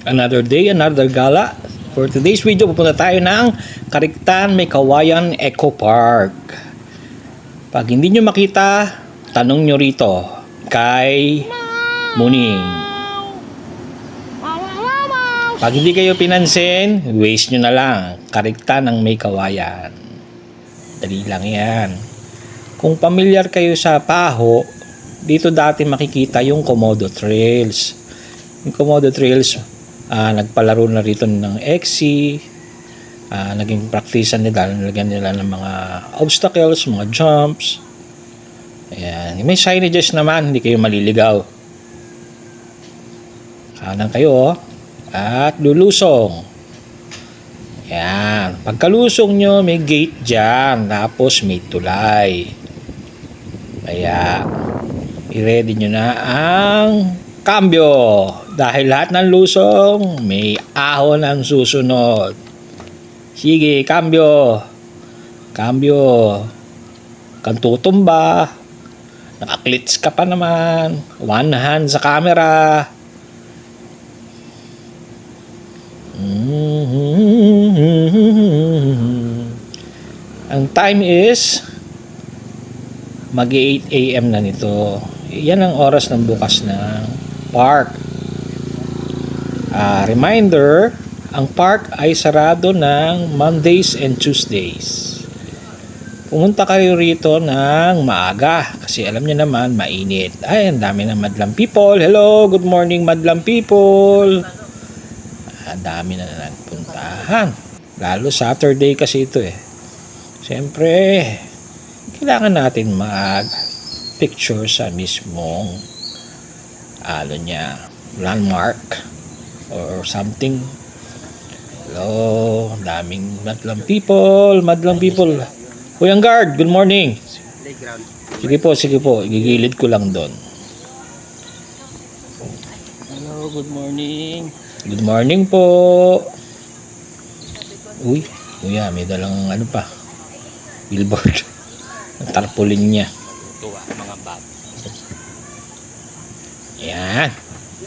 Another day, another gala. For today's video, pupunta tayo ng Kariktan May Kawayan Eco Park. Pag hindi nyo makita, tanong nyo rito kay Muning. Pag hindi kayo pinansin, waste nyo na lang. Kariktan ng May Kawayan. Dali lang yan. Kung pamilyar kayo sa Paho, dito dati makikita yung Komodo Trails. Yung Komodo Trails, ah, nagpalaro na rito ng XC, ah, naging praktisan nila, nilagyan nila ng mga obstacles, mga jumps. Ayan. May signages naman, hindi kayo maliligaw. Kanan kayo, oh. at lulusong. Yan. Pagkalusong nyo, may gate dyan. Tapos may tulay. Kaya, i-ready nyo na ang cambio. Dahil lahat ng lusong, may ahon ang susunod. Sige, cambio. Cambio. Kang tutumba. Nakaklits ka pa naman. One hand sa camera. Ang time is mag 8 a.m. na nito. Yan ang oras ng bukas ng park. Ah, reminder, ang park ay sarado ng Mondays and Tuesdays. Pumunta kayo rito ng maaga kasi alam niyo naman mainit. Ay, ang dami ng madlang people. Hello, good morning madlang people. Ang dami na nagpuntahan. Lalo Saturday kasi ito eh. Siyempre, kailangan natin mag picture sa mismong ano niya, landmark or something. Hello, daming madlang people, madlang people. Kuyang guard, good morning. Playground. Sige po, sige po, gigilid ko lang doon. Hello, good morning. Good morning po. Uy, kuya, may dalang ano pa. Billboard. Ang tarpaulin niya. Tuwa, mga bag. Yan.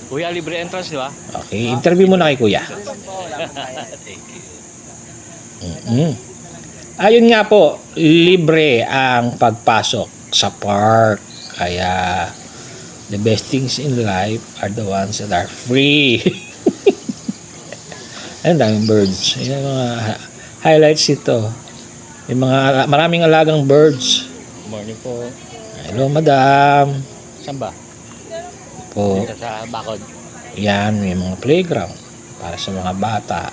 Kuya, libre entrance, di ba? Okay, interview mo na kay kuya. Thank you. mm Ayun nga po, libre ang pagpasok sa park. Kaya, the best things in life are the ones that are free. Ayun, daming birds. Yan ang mga hi- highlights ito. May mga maraming alagang birds. Good morning po. Hello, madam. Saan ba? Po, Dito sa Bakod. yan, may mga playground para sa mga bata.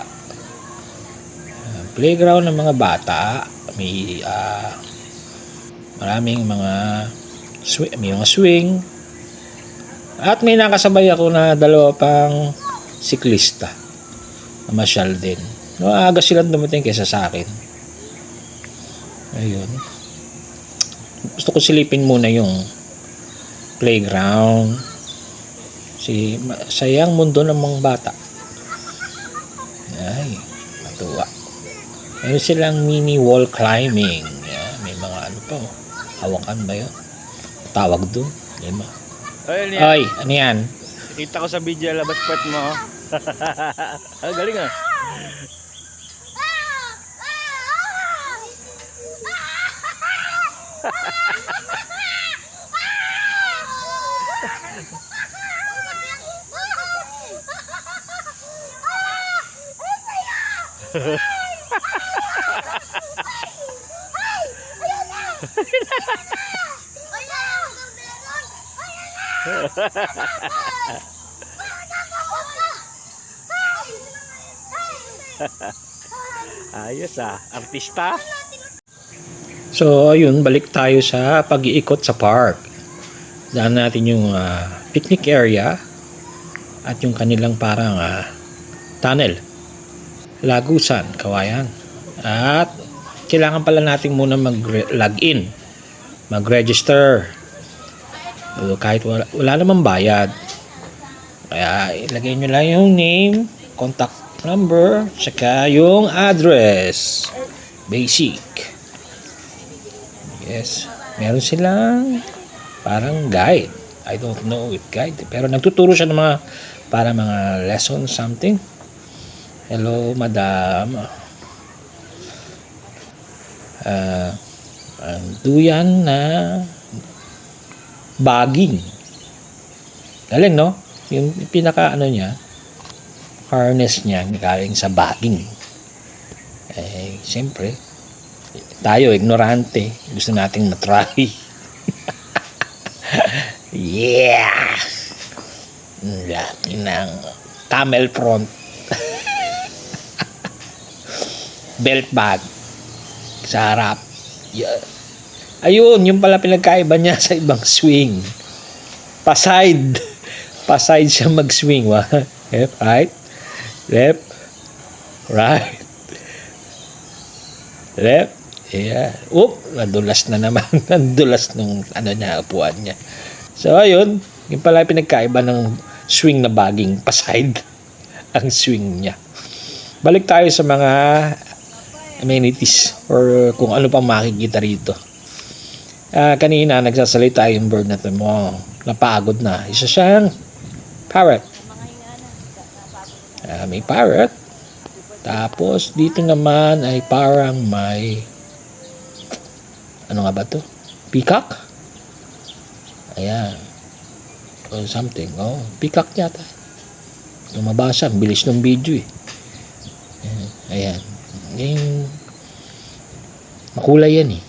Ah, playground ng mga bata, may ah, maraming mga swi- may mga swing. At may nakasabay ako na dalawa pang siklista na masyal din. No, aga silang dumating kaysa sa akin. Ayun. Gusto ko silipin muna yung playground. Si sayang mundo ng mga bata. Ay, matuwa. Meron silang mini wall climbing. Yan, may mga ano pa. Oh. Hawakan ba yun? Tawag doon. Lima. Ay, yan. Ay, ano yan? Kita ko sa video, labas part mo. Ang galing ah. Ayos ah. Artista. So, ayun, balik tayo sa pag-iikot sa park. Daan natin yung ah, picnic area at yung kanilang parang ah, tunnel. Lagusan, kawayan. At kailangan pala natin muna mag-login. Mag-register. So, kahit wala, wala namang bayad. Kaya ilagay nyo lang yung name, contact number, saka yung address. Basic. Yes. Meron silang parang guide. I don't know if guide. Pero nagtuturo siya ng mga para mga lesson something. Hello, madam. Ah, ang duyan na bagging. Galing, no? Yung pinaka ano niya, harness niya galing sa bagging. Eh, siyempre, tayo, ignorante. Gusto nating matry. yeah! Ang Laki ng camel front. Belt bag. Sa harap. Ayun, yung pala pinagkaiba niya sa ibang swing. Paside. Paside siya mag-swing. Left, right. Left. Right. Left. Yeah. Oop, nadulas na naman. nadulas nung ano niya, upuan niya. So, ayun. Yung pala pinagkaiba ng swing na baging paside. Ang swing niya. Balik tayo sa mga amenities or kung ano pang makikita rito. Ah, kanina nagsasalita yung bird na to mo. Napagod na. Isa siyang parrot. Ah, may parrot. Tapos dito naman ay parang may ano nga ba to? Peacock? Ayan. Or something. Oh, peacock yata. Lumabasa. Ang bilis ng video eh. Ayan. Yung makulay yan eh.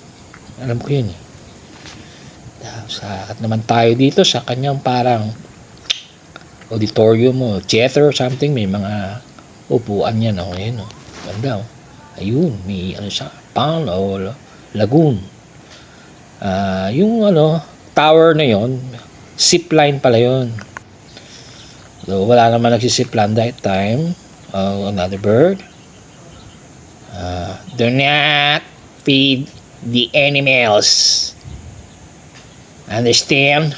Alam ko yun eh. Sakat naman tayo dito sa kanyang parang auditorium o theater or something. May mga upuan yan. Oh, ayun, oh. Ganda oh. Ayun, may ano siya, pond o lagoon. Ah, yung ano, tower na yon, zip line pala yon. So, wala naman nagsisip line that time. Oh, another bird. Uh, do not feed the animals. Understand?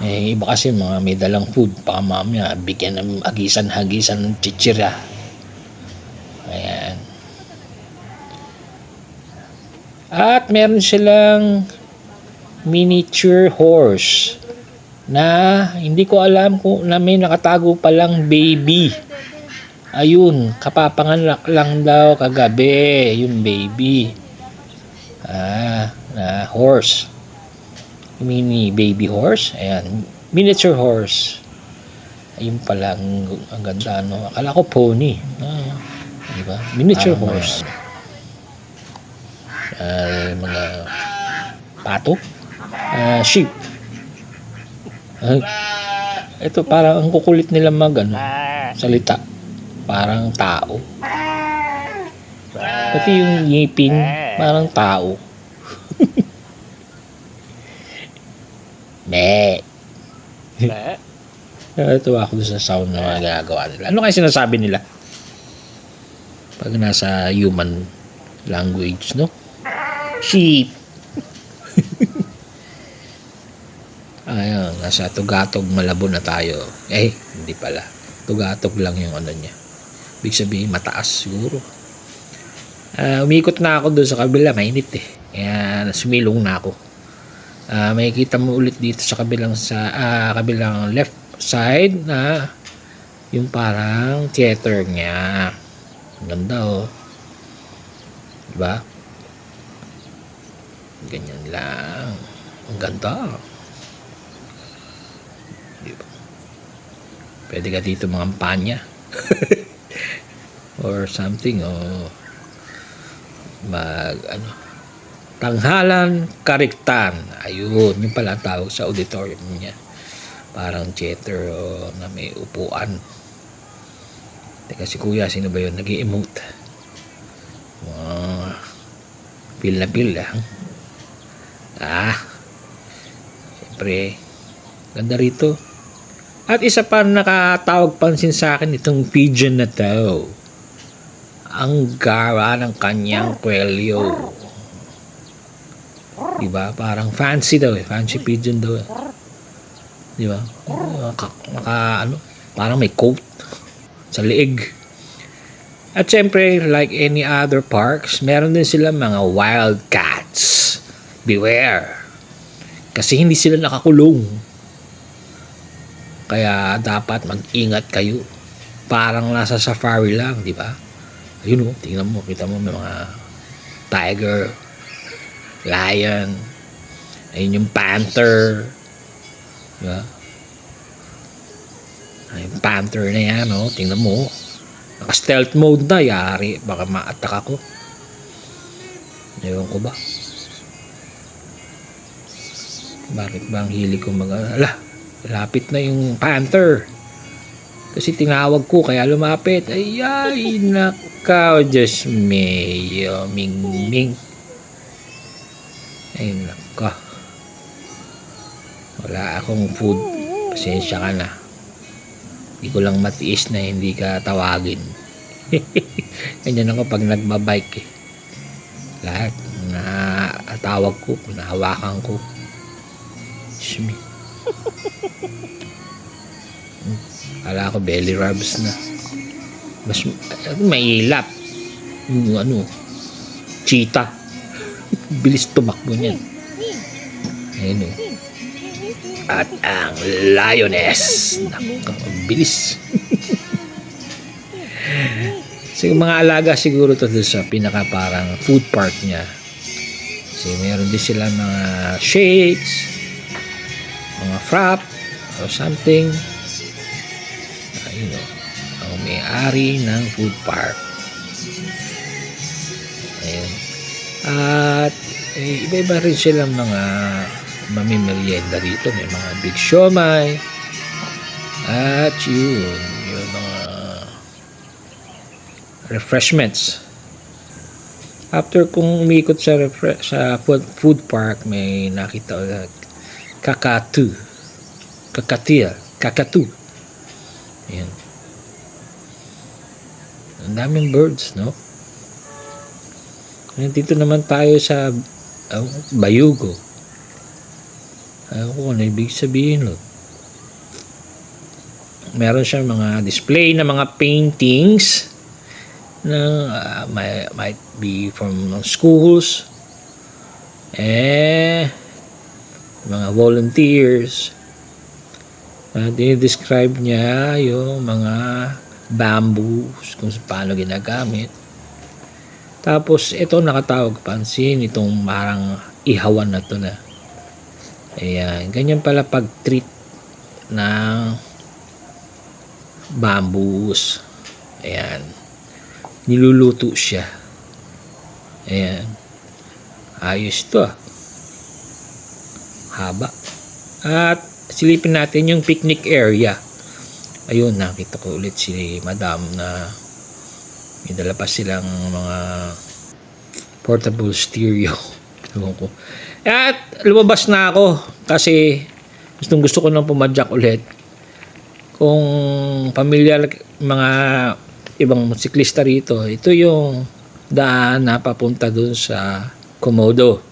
Eh, iba kasi mga may dalang food. Baka mamaya, bigyan ng agisan-hagisan ng chichira. Ayan. At meron silang miniature horse na hindi ko alam kung na may nakatago palang baby. Ayun, kapapanganak lang daw kagabi yung baby. Ah, na horse. Mini baby horse. Ayan, miniature horse. Ayun pala, ang, ang ganda, no? Akala ko pony. Ah, di ba? Miniature horse. Ah, mga pato. Ah, sheep. Ay, ito parang ang kukulit nila mag ano, salita. Parang tao. Pati yung ngipin, parang tao. Me. Natuwa ako sa sound na mga ginagawa nila. Ano kaya sinasabi nila? Pag nasa human language, no? Sheep. Ayun, nasa Tugatog Malabon na tayo. Eh, hindi pala. Tugatog lang yung ano niya. Ibig sabihin, mataas siguro. Ah, umikot na ako doon sa kabila, mainit eh. Kaya sumilong na ako. Ah, makikita mo ulit dito sa kabilang sa ah, kabilang left side na yung parang theater niya. Ganda oh. Diba? Ganyan lang. Ang ganda. Diba? Pwede ka dito mga panya. or something o mag ano tanghalan kariktan. Ayun yung pala tawag sa auditorium niya. Parang theater o na may upuan. Teka si kuya sino ba yun? Nag emote wow. pil na pil ah. Ah siyempre ganda rito. At isa pa nakatawag pansin sa akin itong pigeon na to ang gara ng kanyang kwelyo. Diba? Parang fancy daw eh. Fancy pigeon daw eh. Diba? Naka, naka ano, parang may coat sa leeg. At syempre, like any other parks, meron din sila mga wild cats. Beware. Kasi hindi sila nakakulong. Kaya dapat mag-ingat kayo. Parang nasa safari lang, di ba? Ayun oh, tingnan mo, kita mo may mga tiger, lion, ayun yung panther, di ba? Ay, yung panther na yan, oh, tingnan mo. Naka-stealth mode na, yari, baka ma-attack ako. Ewan ko ba? Bakit ba ang hilig ko mag... Ala, lapit na yung panther. Kasi tinawag ko, kaya lumapit. Ay, ay, nakaw, Diyos mayo, ming, ming. Ay, naka. Wala akong food. Pasensya ka na. Hindi ko lang matiis na hindi ka tawagin. Ganyan ako pag nagbabike eh. Lahat na tawag ko, pinahawakan ko. Shmi. Kala ko belly rubs na. Mas uh, mailap. Yung ano, cheetah. Bilis tumakbo niyan. Ayun o. At ang lioness. Naku, bilis. Sige, mga alaga siguro to sa pinaka parang food park niya. Kasi meron din sila mga shakes, mga frap, or something. Ayun o. Ang may-ari ng food park. Ayun. At eh, iba-iba rin silang mga mamimerienda rito. May mga big siomay. At yun, yung mga refreshments. After kung umikot sa sa food, park, may nakita ulit kakatu. Kakatil. Kakatu. Ayan. Ang daming birds, no? Nandito naman tayo sa uh, Bayugo. Ayaw ko ano ibig sabihin, no? Meron siyang mga display na mga paintings na uh, may, might be from schools eh mga volunteers uh, dinidescribe niya yung mga bamboos kung paano ginagamit tapos ito nakatawag pansin itong parang ihawan na to na ayan ganyan pala pag treat ng bamboos ayan niluluto siya. Ayan. Ayos to. ah. Haba. At silipin natin yung picnic area. Ayun, nakita ko ulit si madam na may dala pa silang mga portable stereo. Ewan ko. At lumabas na ako kasi gustong gusto ko nang pumadyak ulit. Kung pamilyar mga ibang motsiklista rito, ito yung daan na papunta dun sa Komodo.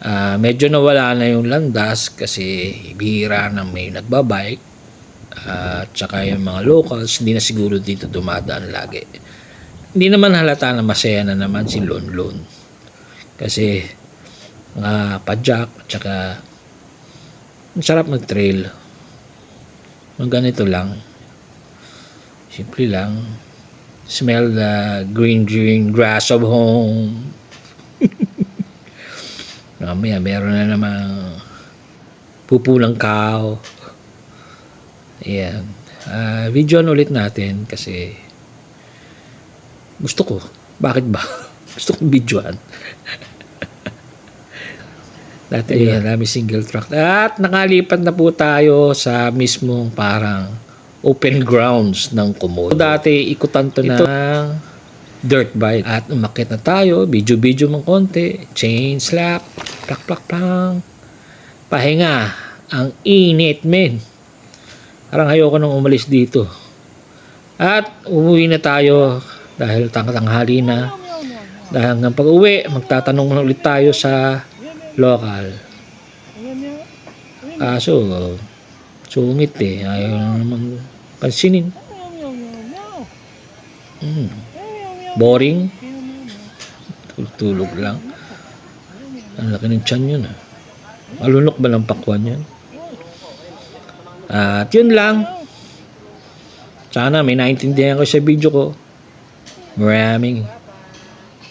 Ah, medyo nawala na yung landas kasi bihira na may nagbabike at saka yung mga locals hindi na siguro dito dumadaan lagi. Hindi naman halata na masaya na naman si Lon Lon. Kasi mga padyak at saka ang sarap mag-trail. Ang ganito lang. Simple lang. Smell the green green grass of home. Mamaya meron na namang pupulang cow. Ayan. Ah, videoan ulit natin kasi gusto ko. Bakit ba? gusto kong videoan. Dati yeah. dami single track. At nakalipat na po tayo sa mismong parang open grounds ng Komodo. Dati ikutan to ng dirt bike. At umakit na tayo, video-video ng konti, chain slap, plak plak plang. Pahinga, ang init men. Parang ayoko nang umalis dito. At umuwi na tayo dahil tangtanghali na. Dahil hanggang pag uwi, magtatanong na ulit tayo sa local. Kaso, sungit eh. Ayaw na naman pansinin. Mm. Boring. Tulog-tulog lang. Ang laki ng tiyan yun ah. Malunok ba ng pakwan yan? At yun lang. Sana may naintindihan ko sa video ko. Maraming,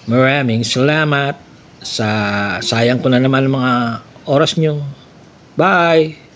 maraming salamat sa sayang ko na naman mga oras nyo. Bye!